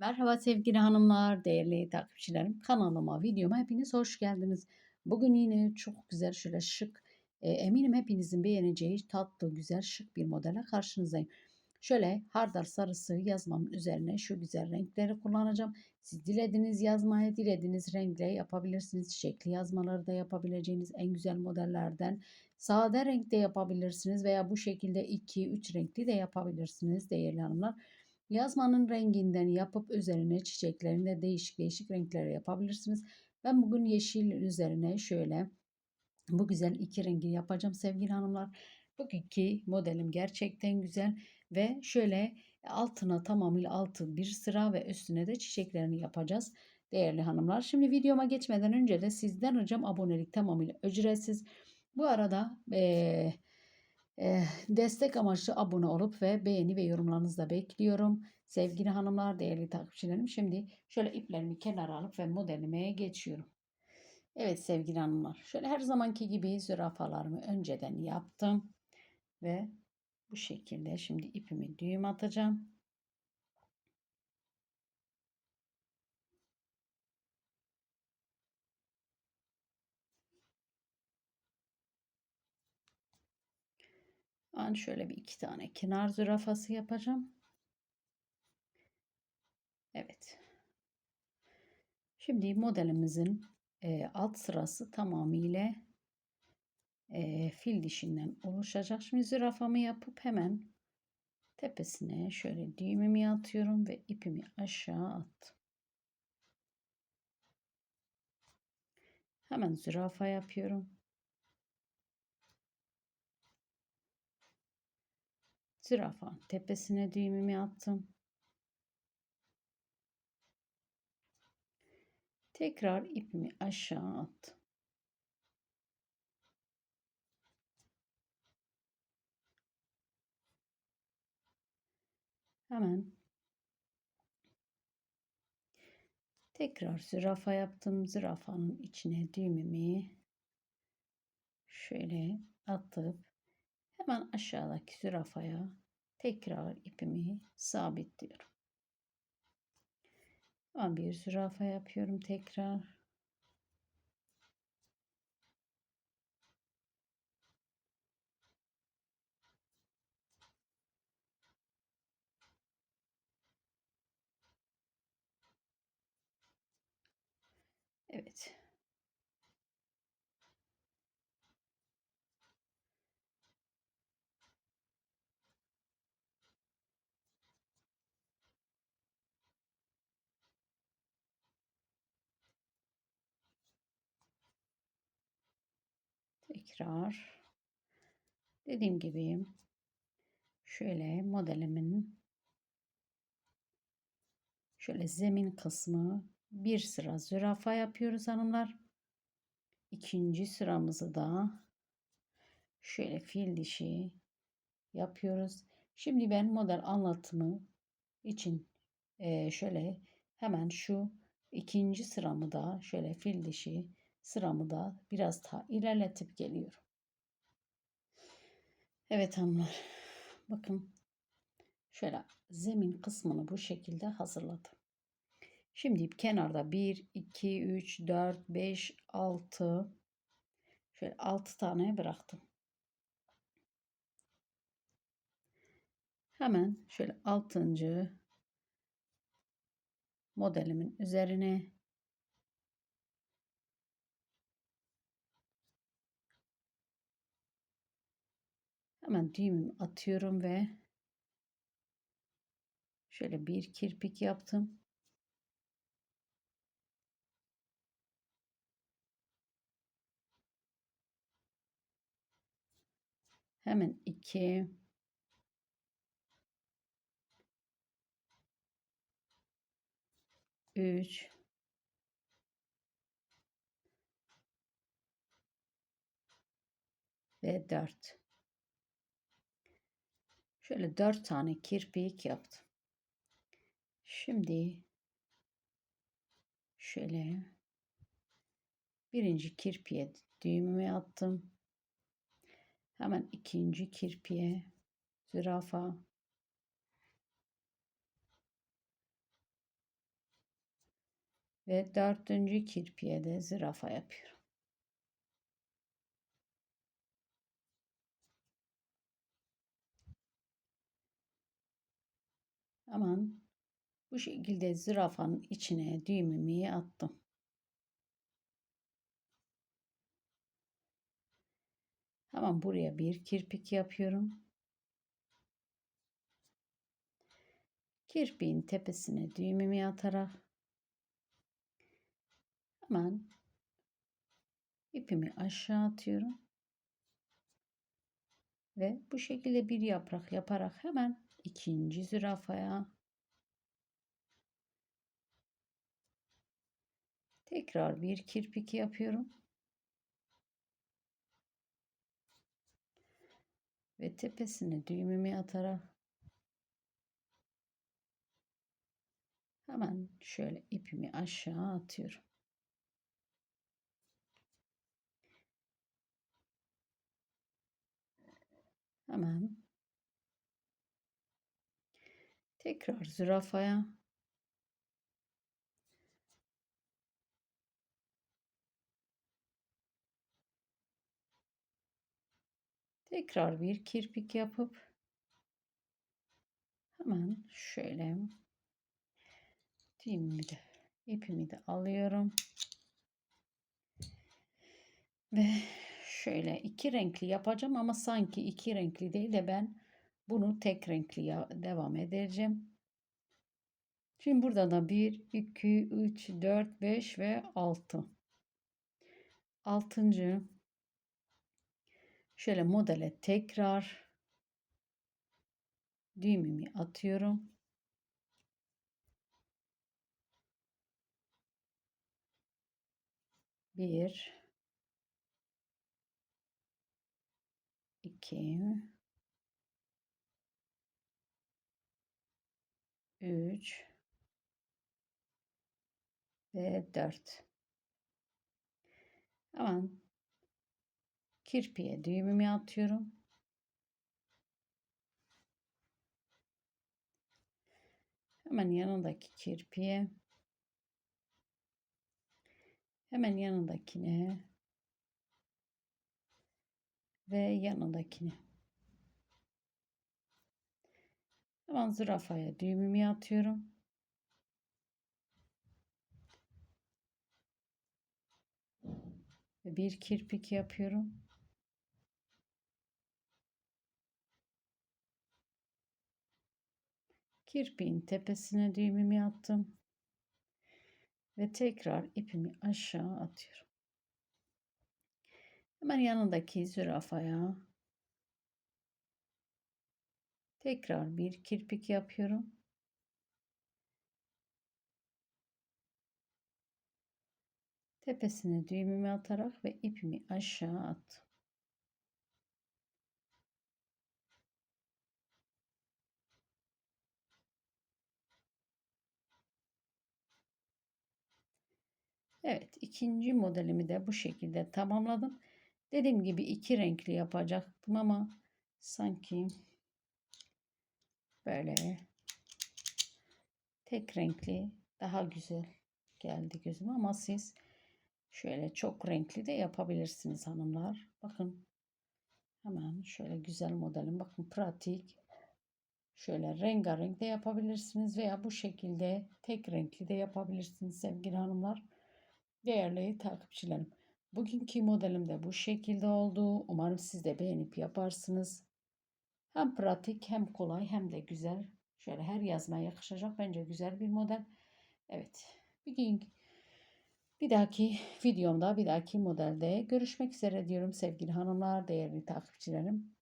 Merhaba sevgili hanımlar, değerli takipçilerim. Kanalıma, videoma hepiniz hoş geldiniz. Bugün yine çok güzel, şöyle şık, e, eminim hepinizin beğeneceği tatlı, güzel, şık bir modele karşınızdayım. Şöyle hardal sarısı yazmamın üzerine şu güzel renkleri kullanacağım. Siz dilediğiniz yazmaya, dilediğiniz renkle yapabilirsiniz. Çiçekli yazmaları da yapabileceğiniz en güzel modellerden. Sade renkte yapabilirsiniz veya bu şekilde 2-3 renkli de yapabilirsiniz değerli hanımlar. Yazmanın renginden yapıp üzerine çiçeklerini de değişik değişik renklere yapabilirsiniz. Ben bugün yeşil üzerine şöyle bu güzel iki rengi yapacağım sevgili hanımlar. Bugünkü modelim gerçekten güzel ve şöyle altına tamamıyla altı bir sıra ve üstüne de çiçeklerini yapacağız değerli hanımlar. Şimdi videoma geçmeden önce de sizden ricam abonelik tamamıyla ücretsiz. Bu arada eee destek amaçlı abone olup ve beğeni ve yorumlarınızı da bekliyorum. Sevgili hanımlar, değerli takipçilerim. Şimdi şöyle iplerimi kenara alıp ve modelime geçiyorum. Evet sevgili hanımlar. Şöyle her zamanki gibi zürafalarımı önceden yaptım. Ve bu şekilde şimdi ipimi düğüm atacağım. Ben şöyle bir iki tane kenar zürafası yapacağım. Evet. Şimdi modelimizin e, alt sırası tamamıyla e, fil dişinden oluşacak. Şimdi zürafamı yapıp hemen tepesine şöyle düğümümü atıyorum ve ipimi aşağı attım. Hemen zürafa yapıyorum. Zürafa tepesine düğümümü attım. Tekrar ipimi aşağı attım. Hemen tekrar zürafa yaptım. Zürafanın içine düğümümü şöyle atıp hemen aşağıdaki zürafaya tekrar ipimi sabitliyorum. Bir zürafa yapıyorum tekrar. Evet. Tekrar dediğim gibi şöyle modelimin şöyle zemin kısmı bir sıra zürafa yapıyoruz hanımlar. İkinci sıramızı da şöyle fil dişi yapıyoruz. Şimdi ben model anlatımı için şöyle hemen şu ikinci sıramı da şöyle fil dişi sıramı da biraz daha ilerletip geliyorum. Evet hanımlar. Bakın şöyle zemin kısmını bu şekilde hazırladım. Şimdi kenarda 1, 2, 3, 4, 5, 6 şöyle 6 tane bıraktım. Hemen şöyle 6. modelimin üzerine hemen düğümümü atıyorum ve şöyle bir kirpik yaptım. Hemen 2 3 ve 4 şöyle 4 tane kirpik yaptım. Şimdi şöyle birinci kirpiye düğümümü attım. Hemen ikinci kirpiye zürafa Ve dördüncü kirpiye de zürafa yapıyorum. Aman bu şekilde zürafanın içine düğümümü attım. Hemen buraya bir kirpik yapıyorum. Kirpiğin tepesine düğümümü atarak hemen ipimi aşağı atıyorum. Ve bu şekilde bir yaprak yaparak hemen ikinci zürafaya tekrar bir kirpik yapıyorum. Ve tepesine düğümümü atarak hemen şöyle ipimi aşağı atıyorum. Hemen. Tekrar zürafaya. Tekrar bir kirpik yapıp. Hemen şöyle. Düğümümü de ipimi de alıyorum. Ve şöyle iki renkli yapacağım ama sanki iki renkli değil de ben bunu tek renkli devam edeceğim. Şimdi burada da 1, 2, 3, 4, 5 ve 6. Altıncı şöyle modele tekrar düğümümü atıyorum. Bir, 2 3 ve 4 hemen kirpiye düğümümü atıyorum. Hemen yanındaki kirpiye. Hemen yanındakine ve yanındakini. Hemen zürafaya düğümümü atıyorum. Bir kirpik yapıyorum. Kirpiğin tepesine düğümümü attım. Ve tekrar ipimi aşağı atıyorum. Hemen yanındaki zürafaya tekrar bir kirpik yapıyorum. Tepesine düğümümü atarak ve ipimi aşağı attım. Evet ikinci modelimi de bu şekilde tamamladım. Dediğim gibi iki renkli yapacaktım ama sanki böyle tek renkli daha güzel geldi gözüme ama siz şöyle çok renkli de yapabilirsiniz hanımlar. Bakın hemen şöyle güzel modelim. Bakın pratik. Şöyle rengarenk de yapabilirsiniz veya bu şekilde tek renkli de yapabilirsiniz sevgili hanımlar. Değerli takipçilerim. Bugünkü modelim de bu şekilde oldu. Umarım siz de beğenip yaparsınız. Hem pratik hem kolay hem de güzel. Şöyle her yazmaya yakışacak bence güzel bir model. Evet. Bir gün bir dahaki videomda bir dahaki modelde görüşmek üzere diyorum sevgili hanımlar, değerli takipçilerim.